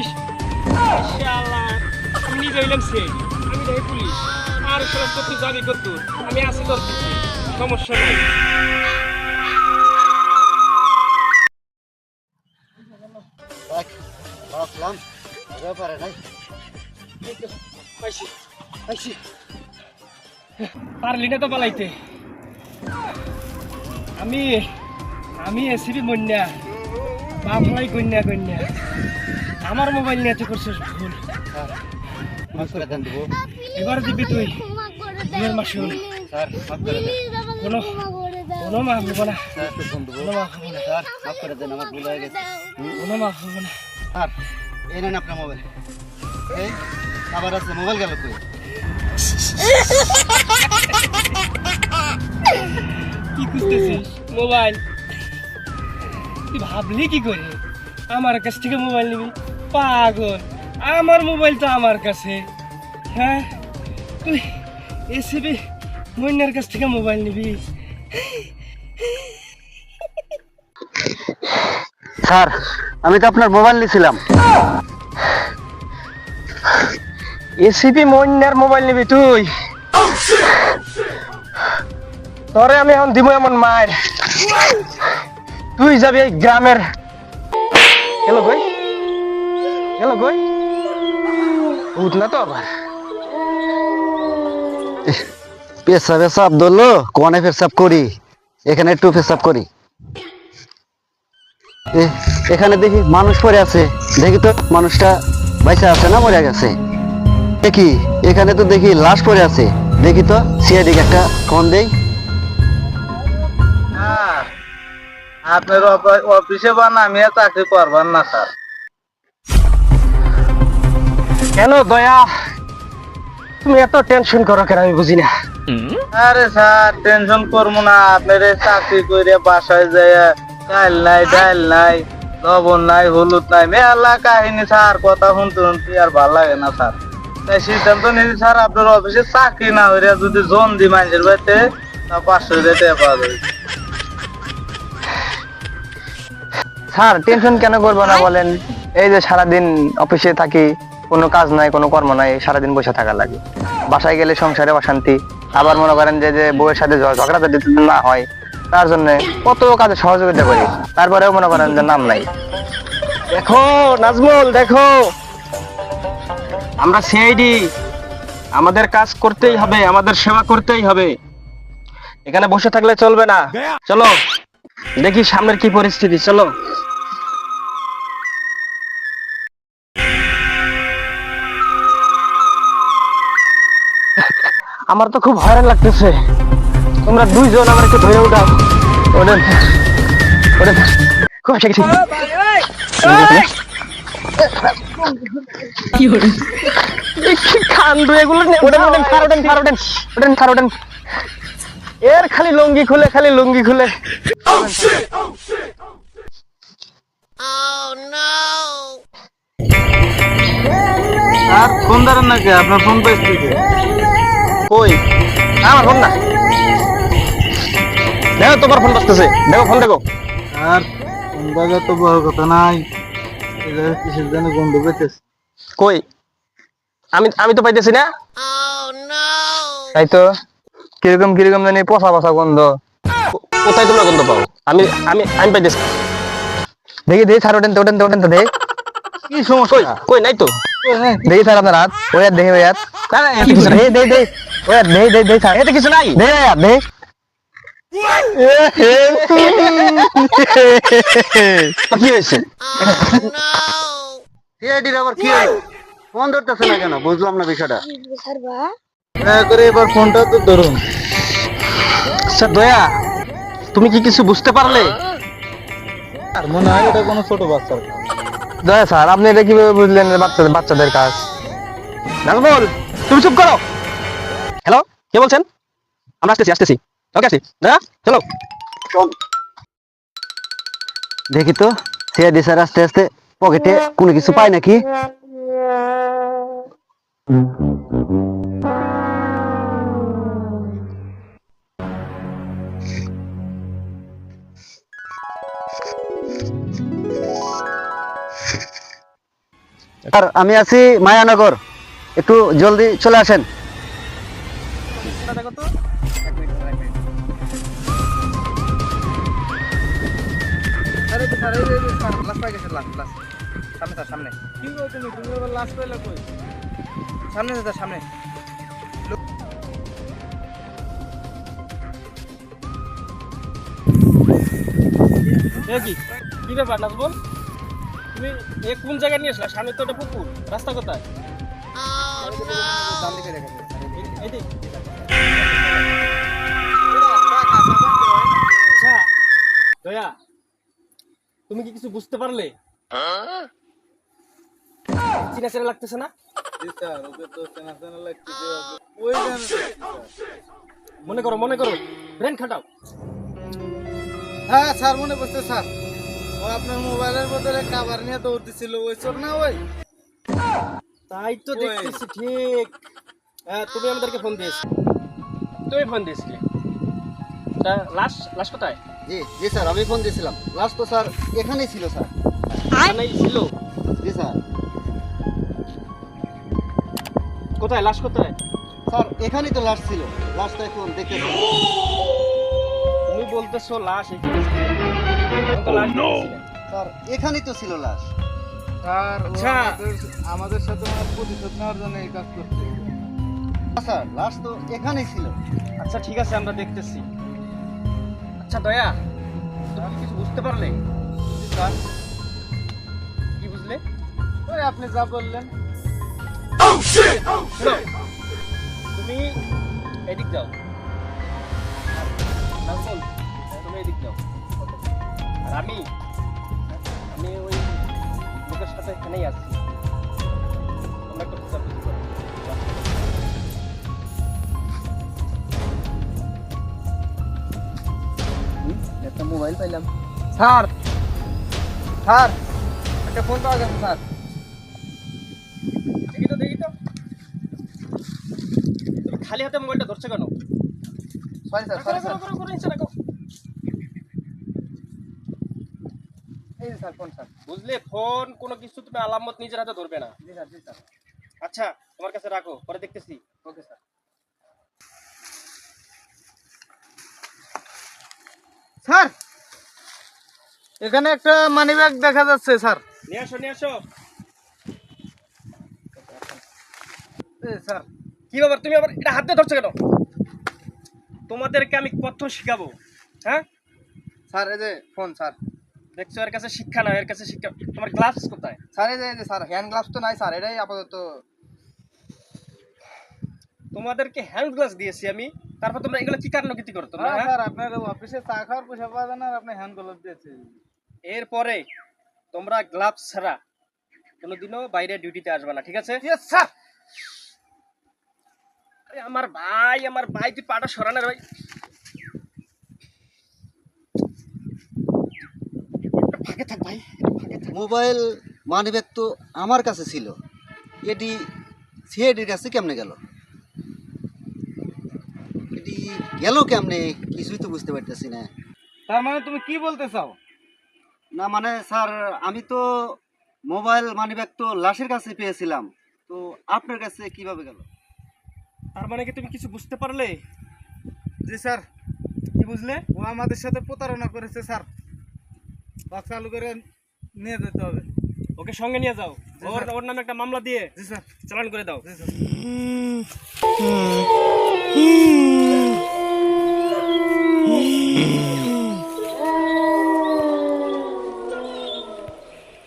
Police? আমি নিজে হইলাম সে আমি দেখি পুলিশ। আর সমস্ত তুই যাবি কত আমি আছি তোর পিছে। সমস্যা নেই। ব্যাপারে নাই। তো, পাইছি। পাইছি। পারলি না তো পালাইতে। আমি আমি এসিবি মন্যা বাপলাই কন্যা কন্যা। আমার মোবাইল নিয়ে তুই করছিস ভুল। এবার দিবি তুই। বিয়ের মাসুল স্যার মাফ করে দেন। কোনো কোনো মাফ হব না। স্যার পেছন দেবো কোনো মাফ হব না। স্যার মাফ করে দেন আমার ভুল হয়ে গেছে। কোনো মাফ হব না। স্যার এই নেন আপনার মোবাইল এই আবার আছে মোবাইল গেল কই? কি খুঁজতেছিস মোবাইল তুই ভাবলি কি করে? আমার কাছ থেকে মোবাইল নিবি? পাগল। আমার মোবাইল তো আমার কাছে। হ্যাঁ? তুই এসিবি মইনার কাছ থেকে মোবাইল নিবি? স্যার, আমি তো আপনার মোবাইল নিয়েছিলাম এসিপি মইনার মোবাইল নিবি তুই? তোরে আমি এখন দিব এমন মার তুই যাবি এই গ্রামের। গেল কই? গেল কই? উঠ না তো আবার। পেশা পেশাব ধরলো, কোনে পেশাব করি? এখানে একটু পেশাব করি। এখানে দেখি মানুষ পড়ে আছে। দেখি তো, মানুষটা বাইসা আছে না মরে গেছে? দেখি, এখানে তো দেখি লাশ পড়ে আছে। দেখি তো সিআইডি একটা ফোন দেই। আপনার অফ- অফিসে বান আমি আর চাকরি করবার না স্যার। কেন দয়া? তুমি এত টেনশন করো কেন আমি বুঝি না। আরে স্যার টেনশন করব না আপনার চাকরি করে বাসায় যায় চাল নাই ডাল নাই লবণ নাই হলুদ নাই মেলা কাহিনী স্যার কথা শুনতে শুনতে আর ভালো লাগে না স্যার। তাই সিদ্ধান্ত নিয়েছি স্যার আপনার অফিসে চাকরি না হইয়া যদি জন দি মানুষের বাড়িতে তা পাঁচশো দিতে পাওয়া যাবে। স্যার টেনশন কেন করব না বলেন? এই যে সারাদিন অফিসে থাকি কোনো কাজ নাই কোনো কর্ম নাই সারাদিন বসে থাকা লাগে। বাসায় গেলে সংসারে অশান্তি। আবার মনে করেন যে যে বউয়ের সাথে ঝগড়া যদি না হয় তার জন্য কত কাজে সহযোগিতা করি। তারপরেও মনে করেন যে নাম নাই। দেখো নাজমুল দেখো। আমরা সিআইডি। আমাদের কাজ করতেই হবে আমাদের সেবা করতেই হবে। এখানে বসে থাকলে চলবে না। চলো। দেখি সামনের কি পরিস্থিতি চলো। আমার তো খুব হয়রান লাগতেছে। তোমরা দুইজন আমার একটু ধরে উঠাও। ওদের ওদের খুব এসে গেছি? এগুলো খার খার খার এর খালি লুঙ্গি খুলে খালি লুঙ্গি খুলে। স্যার ফোন ধরেন নাকি আপনার ফোন পেয়েছি কই? আমার ফোন না। দেখো তোমার ফোন বাজতেছে দেখো ফোন দেখো। আর ফোন বাজা তো বড় কথা নাই। কিসের জন্য গন্ধ পেতেছে? কই? আমি আমি তো পাইতেছি না। তাই তো। কীরকম কীরকম জানি পচা পচা গন্ধ কো- কোথায় তোমরা গন্ধ পাও? আমি আমি আমি পাইতেছি দেখি দেখি স্যার ওঠেন তো ওঠেন তো ওঠেন তো দেখি। কি সমস্যা? কই কই নাই তো। দেখি স্যার আপনার হাত। ওই হাত দেখি ওই হাত দেখি কিছু নাই দেখি দেখি। ওই হাত দেখি দেখি দেখি স্যার এতে কিছু নাই। দেখি ওই হাত দেখি। তো কি হয়েছে সিআইডির আবার কি হলো ফোন ধরতেছে না কেন? বুঝলাম না বিষয়টা। দয়া করে এবার ফোনটা তো ধরুন। স্যার দয়া। তুমি কি কিছু বুঝতে পারলে? আর মনে হয় এটা কোনো ছোট বাচ্চার কাজ। দয়া স্যার আপনি এটা কীভাবে বুঝলেন বাচ্চাদের বাচ্চাদের কাজ? তুমি চুপ করো। হ্যালো কে বলছেন? আমরা আসতেছি আসতেছি। ওকে আসি দয়া চলো দেখি তো সিআইডি স্যার আস্তে আস্তে পকেটে কোনো কিছু পায় নাকি? স্যার আমি আছি মায়ানগর। একটু জলদি চলে আসেন। আরে সামনে সামনে কি ব্যাপার নাজবুল তুমি এ কোন জায়গায় নিয়ে আসলা? সামনে তো একটা পুকুর। রাস্তা কোথায়? দিক। আচ্ছা দয়া তুমি কি কিছু বুঝতে পারলে? চিনা চেনা লাগতেছে না? মনে করো মনে করো। ব্রেন খাটাও। হ্যাঁ স্যার মনে করছে স্যার। ও আপনার মোবাইলের বদলে কাভার নিয়ে দৌড় দিছিল ওই চোর না ওই? তাই তো দেখতেছি ঠিক। হ্যাঁ তুমি আমাদেরকে ফোন দিয়েছ তুমি ফোন দিয়েছিলে? তা লাশ লাশ কোথায়? জি জি স্যার আমি ফোন দিয়েছিলাম। লাস্ট তো স্যার এখানেই ছিল স্যার। এখানেই ছিল? জি স্যার। কোথায়? লাশ কোথায়? স্যার এখানেই তো লাস্ট ছিল। লাস্ট তো এখন দেখতেছি। তুমি বলতেছো লাশ এখানে স্যার এখানেই তো ছিল লাশ। স্যার আচ্ছা। আমাদের- সাথে ওনার প্রতিশোধ নেওয়ার জন্য এই কাজ করছে। স্যার লাশ তো এখানেই ছিল। আচ্ছা ঠিক আছে আমরা দেখতেছি। আচ্ছা দয়া তুমি কিছু বুঝতে পারলে? স্যার। কি বুঝলে? ওই আপনি যা বললেন। তুমি এদিক যাও। তুমি এদিক যাও। আর আমি আমি ওই লোকের সাথে এখানেই আছি। আমরা একটা মোবাইল পাইলাম। স্যার স্যার একটা ফোন পাওয়া গেছে স্যার। দেখি তো দেখি তো। খালি হাতে মোবাইলটা ধরছো কেন? সরি স্যার সরি স্যার রাখো, রাখো, নিচে রাখো। এই যে স্যার ফোন স্যার। বুঝলে ফোন কোনো কিছু তুমি আলামত নিজের হাতে ধরবে না। জি স্যার জি স্যার। আচ্ছা তোমার কাছে রাখো পরে দেখতেছি। Okay sir. স্যার এখানে একটা মানি ব্যাগ দেখা যাচ্ছে স্যার। নিয়ে আসো নিয়ে আসো। স্যার। কি ব্যাপার তুমি আবার এটা হাতে ধরছো কেন? তোমাদেরকে আমি কত শিখাবো হ্যাঁ? স্যার এই যে ফোন স্যার। দেখছ এর কাছে শিক্ষা না এর কাছে শিক্ষা তোমার গ্লাভস কোথায়? স্যার এই যে স্যার হ্যান্ড গ্লাভস তো নাই স্যার এটাই আপাতত। তোমাদেরকে হ্যান্ড গ্লাভস দিয়েছি আমি। তারপর তোমরা এগুলো কি কারণ কি করো তোমরা হ্যাঁ? স্যার আপনার অফিসে চা খাওয়ার পয়সা পাওয়া যায় না আর আপনি হ্যান্ড গ্লাভস দিয়েছে এরপরে তোমরা গ্লাভস ছাড়া কোনোদিনও বাইরে ডিউটিতে আসবে না ঠিক আছে? স্যার আমার ভাই আমার ভাই তুই পাটা সরানোর ভাই ফাঁকে থাক ভাই। মোবাইল মানিব্যাগ তো আমার কাছে ছিল। এটি সিআইডির কাছে কেমনে গেল? এটি গেল কেমনে? কিছুই তো বুঝতে পারতেছি না। তার মানে তুমি কি বলতে চাও? না মানে স্যার আমি তো মোবাইল মানিব্যাগ তো লাশের কাছে পেয়েছিলাম। তো আপনার কাছে কীভাবে গেল? তার মানে কি তুমি কিছু বুঝতে পারলে? জি স্যার কি বুঝলে? ও আমাদের সাথে প্রতারণা করেছে স্যার। চালু করে নিয়ে যেতে হবে। ওকে সঙ্গে নিয়ে যাও। ওর ওর নামে একটা মামলা দিয়ে জি স্যার। চালান করে দাও। জি স্যার।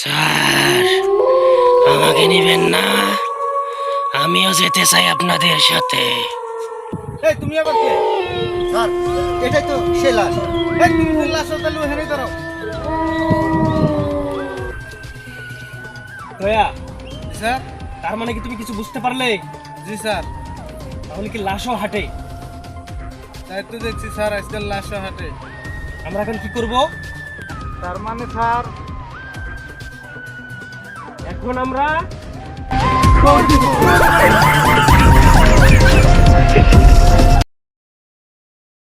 স্যার আমাকে নেবেন না। আমিও যেতে চাই আপনাদের সাথে। এই তুমি আবার কে? স্যার এটাই তো সে লাশ। এই তুমি লাশ ওখানে দাঁড়াও দয়া স্যার। তার মানে কি তুমি কিছু বুঝতে পারলে? জি স্যার। তাহলে কি লাশও হাঁটে? তাই তো দেখছি স্যার আজকাল লাশও হাটে। আমরা এখন কি করব? তার মানে স্যার এখন আমরা